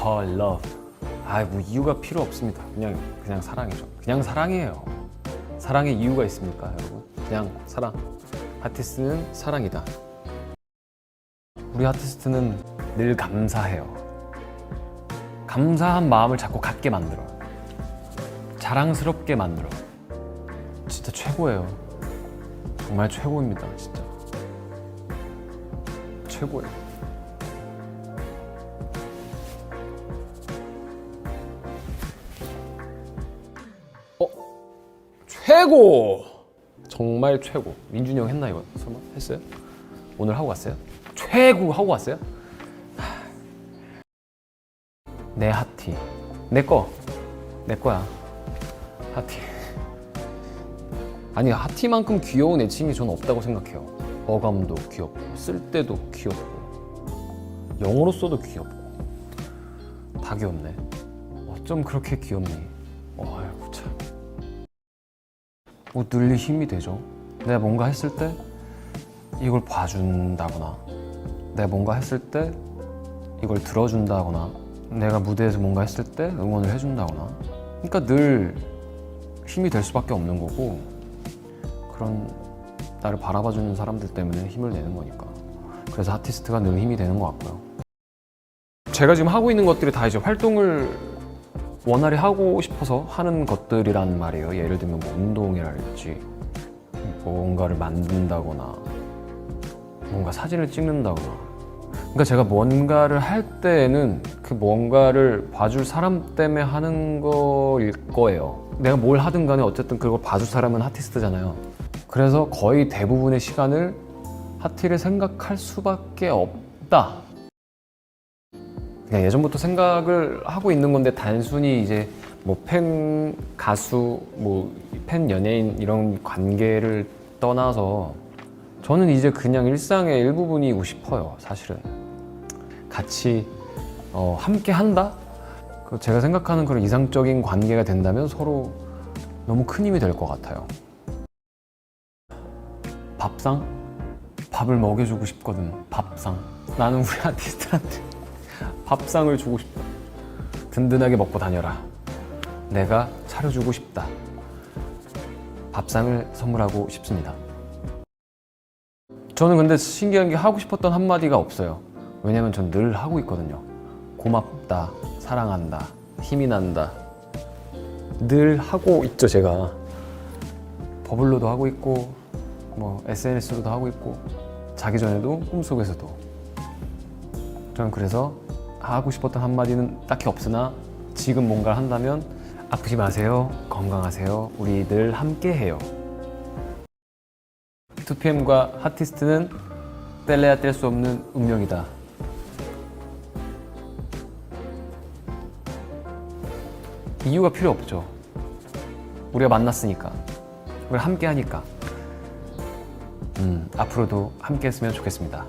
her love. 아, 뭐 이유가 필요 없습니다. 그냥 그냥 사랑이죠. 그냥 사랑이에요. 사랑에 이유가 있습니까, 여러분? 그냥 사랑. 아티스트는 사랑이다. 우리 아티스트는 늘 감사해요. 감사한 마음을 자꾸 갖게 만들어. 자랑스럽게 만들어. 진짜 최고예요. 정말 최고입니다, 진짜. 최고예요. 최고! 정말 최고. 민준이 형 했나 이거? 설마 했어요? 오늘 하고 왔어요? 최고 하고 왔어요? 하. 내 하티. 내 거. 내 거야. 하티. 아니 하티만큼 귀여운 애칭이 저는 없다고 생각해요. 어감도 귀엽고 쓸 때도 귀엽고 영어로 써도 귀엽고 다 귀엽네. 어쩜 그렇게 귀엽니? 뭐 늘리 힘이 되죠. 내가 뭔가 했을 때 이걸 봐준다거나 내가 뭔가 했을 때 이걸 들어준다거나 내가 무대에서 뭔가 했을 때 응원을 해준다거나. 그러니까 늘 힘이 될 수밖에 없는 거고 그런 나를 바라봐주는 사람들 때문에 힘을 내는 거니까. 그래서 아티스트가 늘 힘이 되는 것 같고요. 제가 지금 하고 있는 것들이 다 이제 활동을 원활히 하고 싶어서 하는 것들이란 말이에요 예를 들면 뭐 운동이랄지 뭔가를 만든다거나 뭔가 사진을 찍는다거나 그러니까 제가 뭔가를 할 때에는 그 뭔가를 봐줄 사람 때문에 하는 거일 거예요. 내가 뭘 하든 간에 어쨌든 그걸 봐줄 사람은 아티스트잖아요. 그래서 거의 대부분의 시간을 하티를 생각할 수밖에 없다. 그냥 예전부터 생각을 하고 있는 건데 단순히 이제 뭐 팬 가수 뭐 팬 연예인 이런 관계를 떠나서 저는 이제 그냥 일상의 일부분이고 싶어요 사실은. 같이 어, 함께 한다? 그 제가 생각하는 그런 이상적인 관계가 된다면 서로 너무 큰 힘이 될 것 같아요. 밥상? 밥을 먹여주고 싶거든 밥상. 나는 우리 아티스트한테 밥상을 주고 싶다 든든하게 먹고 다녀라 내가 차려주고 싶다 밥상을 선물하고 싶습니다 저는 근데 신기한 게 하고 싶었던 한마디가 없어요. 왜냐면 전 늘 하고 있거든요. 고맙다, 사랑한다, 힘이 난다. 늘 하고 있죠, 제가. 버블로도 하고 있고, 뭐, SNS로도 하고 있고, 자기 전에도 꿈속에서도. 저는 그래서 하고 싶었던 한마디는 딱히 없으나 지금 뭔가를 한다면 아프지 마세요, 건강하세요, 우리 늘 함께 해요. 2PM과 하티스트는 뗄래야 뗄 수 없는 운명이다. 이유가 필요 없죠. 우리가 만났으니까. 우리가 함께 하니까. 음, 앞으로도 함께 했으면 좋겠습니다.